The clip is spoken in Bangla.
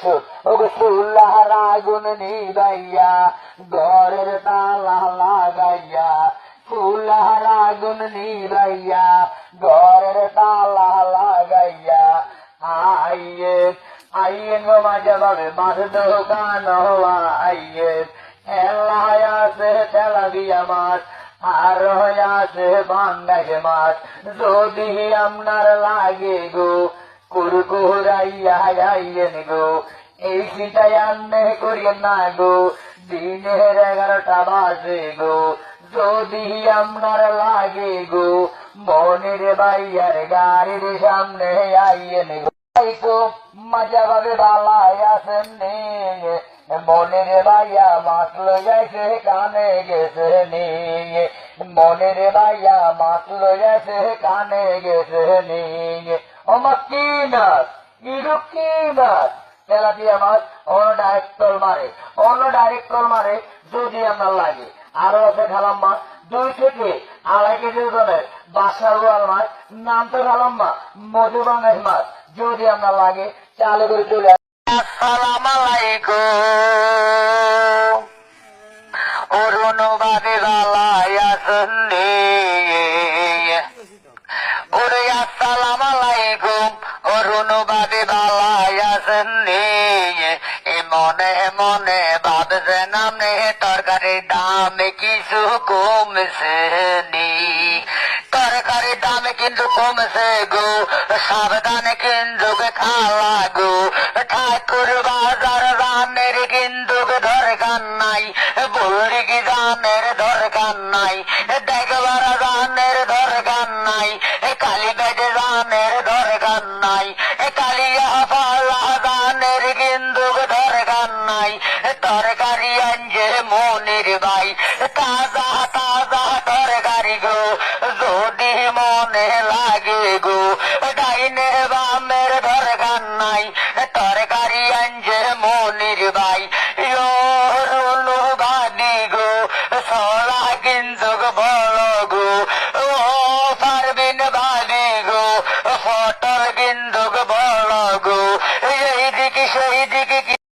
সুর ওগো চুল্লার আগুন ঘরের তালা লাগাইয়া। চুল্লার আগুন নিবাইয়া ঘরের তালা লাগাইয়া। আইয়ে আইয়ে গো মাঝে ভাবে মাছ দোকান হওয়া আইয়ে। এলাহায় আছে তেলাবিয়া মাছ আর আছে বাংলাকে মাছ যদি আপনার লাগে গো কুরকুরাইয়া আইয়েন গো এই সিটাই আন্নে করিয়েন না গো দিনের এগারোটা বাজে গো যদি আপনার লাগে গো মনের বাইয়ার গাড়ির সামনে আইয়েন গো আইকো মজা ভাবে বালায় আসেন নে। মনের বাইয়া মাছ লইয়াছে কানে গেছে নিয়ে মনের বাইয়া মাছ লইয়াছে কানে গেছে নিয়ে আমার মাছ কি মাছ তেলাপিয়া মাছ অন্য ডাইরেক্ট তোল মারে, অন্য ডাইরেক্ট তোল মারে যদি আপনার লাগে। আরও আছে খালাম মাছ দুই থেকে আড়াই কেজি ওজনের বাসার রোয়াল মাছ নাম তো খালাম মা মধু বাংলাদেশ মাছ যদি আপনার লাগে, চালু করে চলে আসসালাম আলাইকুম। অরুণবাদী বালাই আসন্নি ওরে মনে মনে ভাবছেন আপনি তরকারির দাম কিছু কমছে নি। তরকারির দাম কিন্তু কমছে গো, সাবধানে কিন্তু খালা গো। ঠাকুর বাজার রানের কিন্তু দরকার নাই, বললি কি জানের দরকার নাই? দেখবার জানের দরকার নাই, কালী বেদে জানের দরকার নাই, কালিয়া যদি মনে লাগে গো